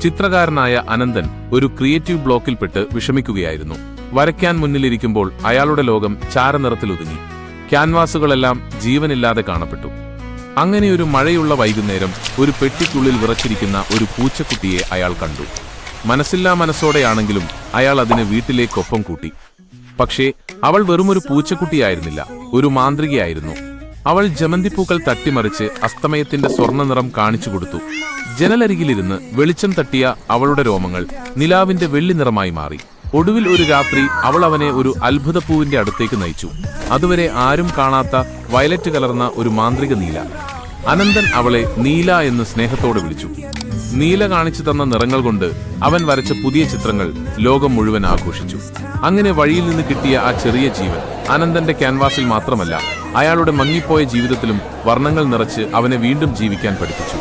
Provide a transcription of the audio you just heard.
ചിത്രകാരനായ അനന്തൻ ഒരു ക്രിയേറ്റീവ് ബ്ലോക്കിൽപ്പെട്ട് വിഷമിക്കുകയായിരുന്നു. വരയ്ക്കാൻ മുന്നിലിരിക്കുമ്പോൾ അയാളുടെ ലോകം ചാരനിറത്തിലൊതുങ്ങി. ക്യാൻവാസുകളെല്ലാം ജീവനില്ലാതെ കാണപ്പെട്ടു. അങ്ങനെ ഒരു മഴയുള്ള വൈകുന്നേരം ഒരു പെട്ടിക്കുള്ളിൽ വിറച്ചിരിക്കുന്ന ഒരു പൂച്ചക്കുട്ടിയെ അയാൾ കണ്ടു. മനസ്സില്ലാ മനസ്സോടെയാണെങ്കിലും അയാൾ അതിനെ വീട്ടിലേക്കൊപ്പം കൂട്ടി. പക്ഷേ അവൾ വെറുമൊരു പൂച്ചക്കുട്ടിയായിരുന്നില്ല ഒരു മാന്ത്രികയായിരുന്നു. അവൾ ജമന്തിപ്പൂക്കൾ തട്ടിമറിച്ച് അസ്തമയത്തിന്റെ സ്വർണ നിറം കാണിച്ചു കൊടുത്തു ജനലരികിലിരുന്ന് വെളിച്ചം തട്ടിയ അവളുടെ രോമങ്ങൾ നിലാവിന്റെ വെള്ളി നിറമായി മാറി. ഒടുവിൽ ഒരു രാത്രി അവൾ അവനെ ഒരു അത്ഭുതപ്പൂവിന്റെ അടുത്തേക്ക് നയിച്ചു. അതുവരെ ആരും കാണാത്ത വയലറ്റ് കലർന്ന ഒരു മാന്ത്രിക നീല. അനന്തൻ അവളെ നീല എന്ന് സ്നേഹത്തോടെ വിളിച്ചു. നീല കാണിച്ചു തന്ന നിറങ്ങൾ കൊണ്ട് അവൻ വരച്ച പുതിയ ചിത്രങ്ങൾ ലോകം മുഴുവൻ ആഘോഷിച്ചു. അങ്ങനെ വഴിയിൽ നിന്ന് കിട്ടിയ ആ ചെറിയ ജീവൻ അനന്തന്റെ ക്യാൻവാസിൽ മാത്രമല്ല അയാളുടെ മങ്ങിപ്പോയ ജീവിതത്തിലും വർണങ്ങൾ നിറച്ച് അവനെ വീണ്ടും ജീവിക്കാൻ പഠിപ്പിച്ചു.